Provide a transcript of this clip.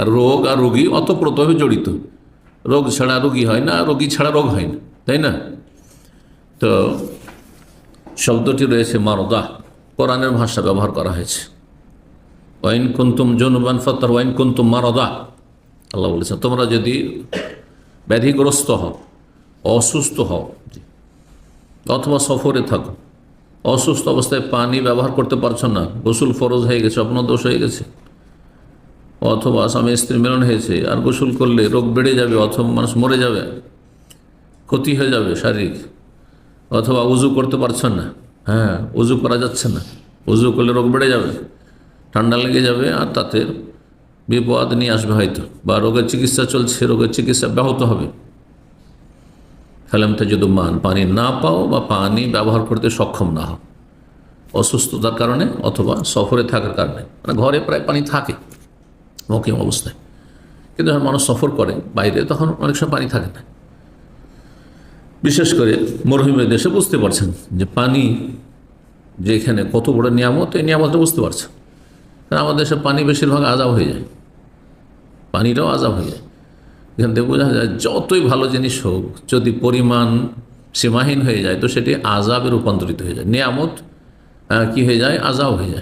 আর রোগ আর রোগী অতপ্রতভাবে জড়িত। রোগ ছাড়া রোগী হয় না, রোগী ছাড়া রোগ হয় না, তাই না? তো শব্দটি রয়েছে মারদা কোরআনের ভাষা ব্যবহার করা হয়েছে। ওয়াইন কুন্তুম জনুবান ফতর ওয়াইন কুন্তুম মারদা আল্লাহ বলেছেন তোমরা যদি ব্যাধিগ্রস্ত হও, অসুস্থ হও, অথবা সফরে থাকো, অসুস্থ অবস্থায় পানি ব্যবহার করতে পারছ না, গোসল ফরজ হয়ে গেছে অপন দোষ হয়ে গেছে অথবা স্বামী স্ত্রী মিলন হয়েছে, আর গোসল করলে রোগ বেড়ে যাবে অথবা মানুষ মরে যাবে, ক্ষতি হয়ে যাবে শারীরিক। অথবা উজু করতে পারছেন না হ্যাঁ উজু করা যাচ্ছে না, উজু করলে রোগ বেড়ে যাবে, ঠান্ডা লেগে যাবে, আর তাতে বিপদ নিয়ে আসবে হয়তো, বা রোগের চিকিৎসা চলছে, রোগের চিকিৎসা ব্যাহত হবে। ফেলামতে যদি মান পানি না পাও বা পানি ব্যবহার করতে সক্ষম না হও। অসুস্থতার কারণে অথবা সফরে থাকার কারণে। মানে ঘরে প্রায় পানি থাকে। মকিম অবস্থায়। কিন্তু যখন মানুষ সফর করে বাইরে, তখন অনেক সময় পানি থাকে না। বিশেষ করে মরুভূমির দেশে বুঝতে পারছেন যে পানি যে এখানে কত বড় নিয়ামত, এই নিয়ামতটা বুঝতে পারছেন। কারণ আমাদের দেশে পানি বেশিরভাগ আজাব হয়ে যায়। পানিটাও আজাব হয়ে যায়। এখান থেকে বোঝা যায় যতই ভালো জিনিস হোক, যদি পরিমাণ সীমাহীন হয়ে যায়, তো সেটি আজাবে রূপান্তরিত হয়ে যায়। নিয়ামত কি হয়ে যায়? আজাব হয়ে যায়।